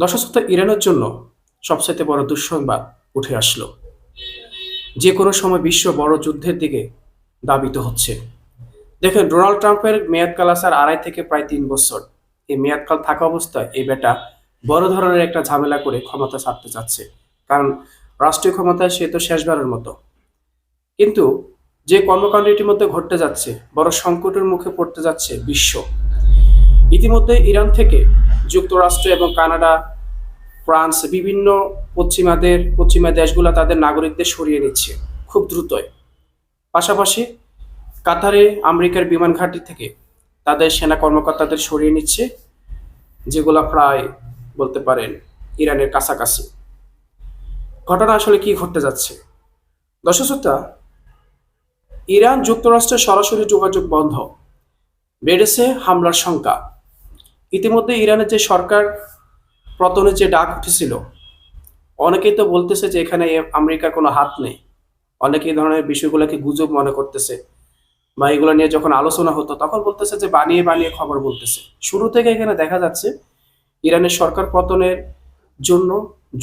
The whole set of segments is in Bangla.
দশস্থ ইরানের জন্য সবচাইতে বড় দুঃসংবাদ উঠে আসলো। যে কোনো সময় বিশ্ব বড় যুদ্ধের দিকে দাবিত হচ্ছে। দেখেন, ডোনাল্ড ট্রাম্পের মেয়াদকাল আসার আড়াই থেকে প্রায় তিন বছর। এই মেয়াদকাল থাকা অবস্থায় এই বেটা বড় ধরনের একটা ঝামেলা করে ক্ষমতা ছাড়তে চাচ্ছে। কারণ রাষ্ট্রীয় ক্ষমতায় সে তো শেষবারের মতো। কিন্তু যে কর্মকাণ্ডটির মধ্যে ঘটতে যাচ্ছে, বড় সংকটের মুখে পড়তে যাচ্ছে বিশ্ব। ইতিমধ্যে ইরান থেকে যুক্তরাষ্ট্র এবং কানাডা, ফ্রান্স বিভিন্ন পশ্চিমাদের, পশ্চিমা দেশগুলো তাদের নাগরিকদের সরিয়ে নিচ্ছে খুব দ্রুতই। পাশাপাশি কাতারে আমেরিকার বিমান ঘাঁটি থেকে তাদের সেনা কর্মকর্তাদের সরিয়ে নিচ্ছে, যেগুলো প্রায় বলতে পারেন ইরানের কাছাকাছি। ঘটনা আসলে কি ঘটতে যাচ্ছে? দর্শকতা ইরান যুক্তরাষ্ট্রের সরাসরি যোগাযোগ বন্ধ। বেড়েছে হামলার সংখ্যা। ইতিমধ্যে ইরানের যে সরকার পতনের যে ডাক উঠেছিল, অনেকেই তো বলতেছে যে এখানে আমেরিকার কোনো হাত নেই। অনেকে এই ধরনের বিষয়গুলোকে গুজব মনে করতেছে বা এগুলো নিয়ে যখন আলোচনা হতো, তখন বলতেছে যে বানিয়ে বানিয়ে খবর বলতেছে। শুরু থেকে এখানে দেখা যাচ্ছে ইরানের সরকার পতনের জন্য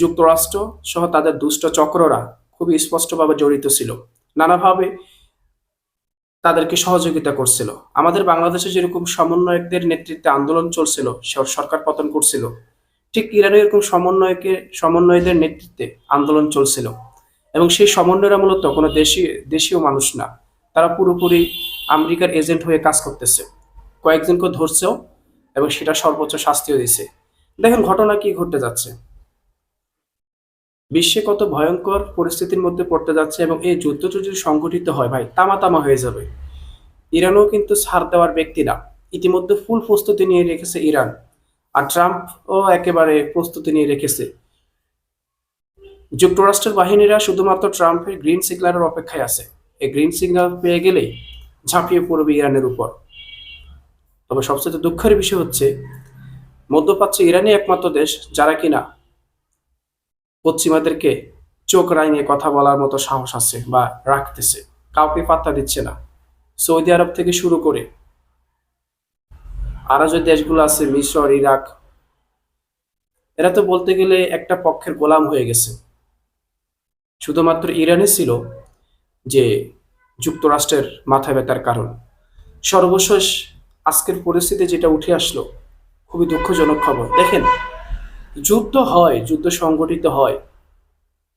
যুক্তরাষ্ট্র সহ তাদের দুষ্ট চক্ররা খুবই স্পষ্টভাবে জড়িত ছিল। নানাভাবে তাদেরকে সহযোগিতা করছিল। আমাদের বাংলাদেশে যেরকম সমন্বয়কদের নেতৃত্বে আন্দোলন চলছিল, সর- সরকার পতন করছিল, ঠিক ইরানে এরকম সমন্বয়কে, সমন্বয়দের নেতৃত্বে আন্দোলন চলছিল। এবং সেই সমন্বয়রা মূলত কোনো দেশীয় দেশীয় মানুষ না। তারা পুরোপুরি আমেরিকার এজেন্ট হয়ে কাজ করতেছে। কয়েকজনকে ধরছেও এবং সেটা সর্বোচ্চ শাস্তিও দিছে। দেখেন ঘটনা কি ঘটতে যাচ্ছে। বিশ্বে কত ভয়ঙ্কর পরিস্থিতির মধ্যে পড়তে যাচ্ছে এবং এই যুদ্ধ যদি সংগঠিত হয় ভাই তামা তামা হয়ে যাবে। ইরানও কিন্তু ছাড় দেওয়ার ব্যক্তি না। ইতিমধ্যে ফুল প্রস্তুতি নিয়ে রেখেছে ইরান আর ট্রাম্পও একেবারে প্রস্তুতি নিয়ে রেখেছে। যুক্তরাষ্ট্রের বাহিনীরা শুধুমাত্র ট্রাম্পের গ্রিন সিগন্যালের অপেক্ষায় আছে। এই গ্রিন সিগন্যাল পেয়ে গেলেই ঝাঁপিয়ে পড়বে ইরানের উপর। তবে সবচেয়ে দুঃখের বিষয় হচ্ছে, মধ্যপ্রাচ্য ইরানই একমাত্র দেশ যারা কিনা পশ্চিমাদেরকে চোখ রাঙিয়ে কথা বলার মতো সাহস আছে বা রাখতেছে। কাউকে পাত্তা দিচ্ছে না। সৌদি আরব থেকে শুরু করে আরও যে দেশগুলো আছে, মিশর, ইরাক, এরা তো বলতে গেলে একটা পক্ষের গোলাম হয়ে গেছে। শুধুমাত্র ইরানে ছিল যে যুক্তরাষ্ট্রের মাথা ব্যথার কারণ। সর্বশেষ আজকের পরিস্থিতি যেটা উঠে আসলো, খুবই দুঃখজনক খবর। দেখেন যুদ্ধ হয়, যুদ্ধ সংগঠিত হয়।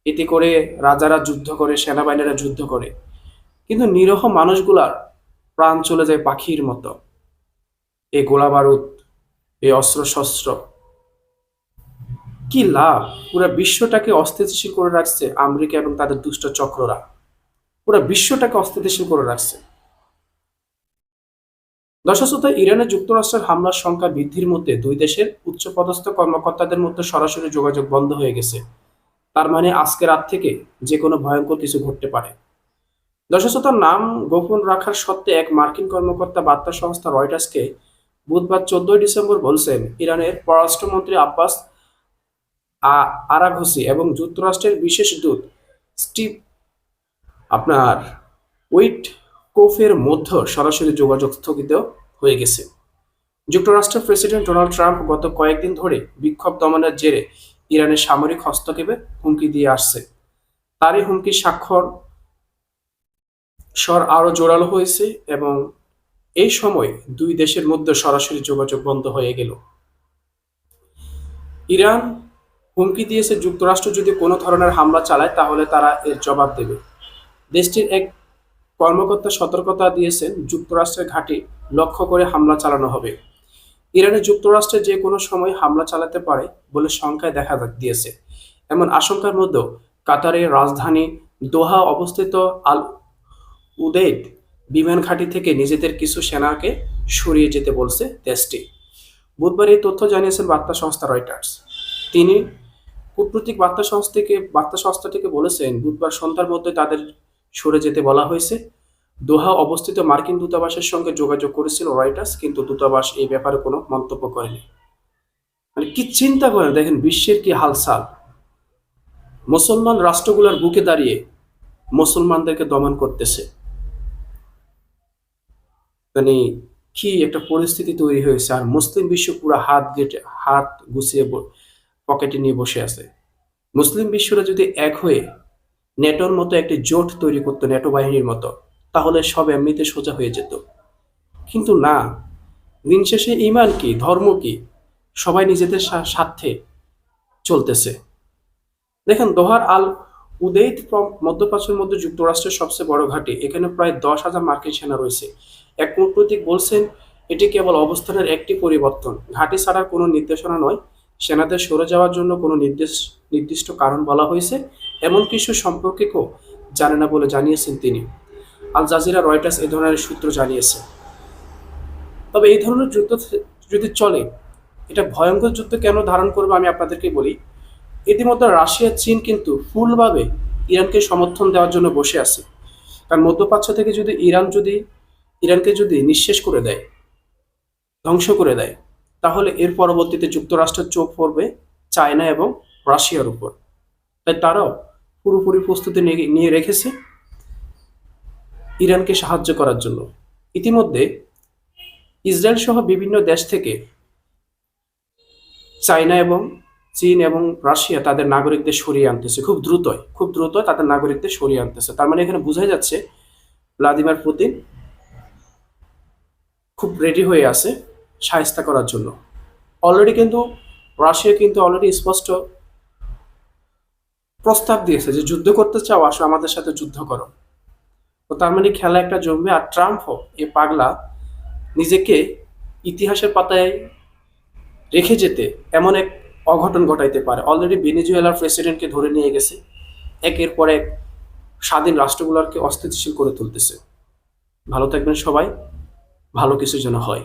এতে করে রাজারা যুদ্ধ করে, সেনাবাহিনীরা যুদ্ধ করে। কিন্তু নিরহ মানুষগুলার প্রাণ চলে যায় পাখির মতো। এই গোলা বারুদ এই অস্ত্র শস্ত্র কি লাভ? পুরো বিশ্বটাকে অস্থিতিশীল করে রাখছে আমেরিকা এবং তাদের দুষ্ট চক্ররা। পুরো বিশ্বটাকে অস্থিতিশীল করে রাখছে। দশশত ইরানে যুক্তরাষ্ট্রের হামলার সংখ্যা বৃদ্ধির মধ্যে দুই দেশের উচ্চপদস্থ কর্মকর্তাদের মধ্যে সরাসরি যোগাযোগ বন্ধ হয়ে গেছে। তার মানে আজকে রাত থেকে যে কোনো ভয়ঙ্কর কিছু ঘটতে পারে। দশশতার নাম গোপন রাখার সত্ত্বে এক মার্কিন কর্মকর্তা বার্তা সংস্থা রয়টার্সকে বুধবার চোদ্দই ডিসেম্বর বলছেন, ইরানের পররাষ্ট্রমন্ত্রী আব্বাস আরাঘসি এবং যুক্তরাষ্ট্রের বিশেষ দূত স্টিভ আপনার উইট কোফের মধ্যে সরাসরি যোগাযোগ স্থগিত হয়ে গেছে। যুক্তরাষ্ট্রের প্রেসিডেন্ট ডোনাল্ড ট্রাম্প গত কয়েকদিন ধরে বিক্ষোভ দমনের জেরে ইরানের সামরিক হস্তক্ষেপে হুমকি দিয়ে আসছে। তারই হুমকি স্বাক্ষর স্বর আরও জোরালো হয়েছে এবং এই সময় দুই দেশের মধ্যে সরাসরি যোগাযোগ বন্ধ হয়ে গেল। ইরান হুমকি দিয়েছে যুক্তরাষ্ট্র যদি কোনো ধরনের হামলা চালায় তাহলে তারা এর জবাব দেবে। দেশটির এক কর্মকর্তা সতর্কতা দিয়েছেন, যুক্তরাষ্ট্রের ঘাঁটি লক্ষ্য করে হামলা চালানো হবে। ইরানে যুক্তরাষ্ট্রে যে কোনো সময় হামলা চালাতে পারে বলে সংখ্যায় দেখা দিয়েছে। এমন আশঙ্কার মধ্যেও কাতারের রাজধানী দোহা অবস্থিত আল উদেদ বিমান ঘাঁটি থেকে নিজেদের কিছু সেনাকে সরিয়ে যেতে বলছে দেশটি। বুধবার এই তথ্য জানিয়েছেন বার্তা সংস্থা রয়টার্স। তিনি কূটনৈতিক বার্তা সংস্থাকে বার্তা সংস্থাটিকে বলেছেন, বুধবার সন্ধ্যার মধ্যে তাদের সরে যেতে বলা হয়েছে। দোহা অবস্থিত মার্কিন দূতাবাসের সঙ্গে যোগাযোগ করেছিল রয়টার্স, কিন্তু দূতাবাস এই ব্যাপারে কোনো মন্তব্য করেনি। মানে কি চিন্তা করেন? দেখেন বিশ্বের কি হালসাল মুসলমান রাষ্ট্রগুলোর বুকে দাঁড়িয়ে মুসলমানদেরকে দমন করতেছে। মানে কি একটা পরিস্থিতি তৈরি হয়েছে, আর মুসলিম বিশ্ব পুরো হাত গেটে, হাত গুছিয়ে পকেটে নিয়ে বসে আছে। মুসলিম বিশ্বরা যদি এক হয়ে নেটোর মতো একটি জোট তৈরি করতো নেটো বাহিনীর মতো, তাহলে সব এমনিতে সোজা হয়ে যেত। কিন্তু না, দিন শেষে ইমান কি, ধর্ম কি, সবাই নিজেদের স্বা- স্বার্থে চলতেছে। দেখেন, দোহার আল প্রম- মধ্যপ্রাচ্যের মধ্যে যুক্তরাষ্ট্রের সবচেয়ে বড় ঘাঁটি, এখানে প্রায় দশ হাজার মার্কিন সেনা রয়েছে। এক কূটনৈতিক বলছেন, এটি কেবল অবস্থানের একটি পরিবর্তন। ঘাঁটি ছাড়ার কোনো নির্দেশনা নয়, সেনাদের সরে যাওয়ার জন্য কোনো নির্দেশ নির্দিষ্ট কারণ বলা হয়েছে। এমন কিছু সম্পর্কেও জানে না বলে জানিয়েছেন তিনি। আল জাজিরা, রয়টার্স এ ধরনের সূত্র জানিয়েছে। তবে এই ধরনের যুদ্ধ যদি চলে, এটা ভয়ঙ্কর যুদ্ধ কেন ধারণ করবে আমি আপনাদেরকে বলি। ইতিমধ্যে রাশিয়া, চীন কিন্তু ফুলভাবে ইরানকে সমর্থন দেওয়ার জন্য বসে আছে। কারণ মধ্যপ্রাচ্য থেকে যদি ইরান যদি, ইরানকে যদি নিঃশেষ করে দেয়, ধ্বংস করে দেয়, তাহলে এর পরবর্তীতে যুক্তরাষ্ট্রের চোখ পড়বে চায়না এবং রাশিয়ার উপর। তাই তারাও পুরোপুরি প্রস্তুতি নিয়ে- রেখেছে ইরানকে সাহায্য করার জন্য। ইতিমধ্যে ইসরায়েল সহ বিভিন্ন দেশ থেকে চায়না এবং চীন এবং রাশিয়া তাদের নাগরিকদের সরিয়ে আনতেছে। খুব দ্রুতই, খুব দ্রুত তাদের নাগরিকদের সরিয়ে আনতেছে। তার মানে এখানে বোঝাই যাচ্ছে ভ্লাদিমির পুতিন খুব রেডি হয়ে আছে সাহেস্তা করার জন্য। অলরেডি কিন্তু রাশিয়া কিন্তু অলরেডি স্পষ্ট প্রস্তাব দিয়েছে যে যুদ্ধ করতে চাও, আসো আমাদের সাথে যুদ্ধ করো। তো তার মানে খেলা একটা জমবে আর ট্রাম্পও এই পাগলা, নিজেকে ইতিহাসের পাতায় রেখে যেতে এমন এক অঘটন ঘটাইতে পারে। অলরেডি ভেনেজুয়েলার প্রেসিডেন্টকে ধরে নিয়ে গেছে, একের পর এক স্বাধীন রাষ্ট্রগুলোকে অস্থিতিশীল করে তুলতেছে। ভালো থাকবেন সবাই, ভালো কিছু যেন হয়।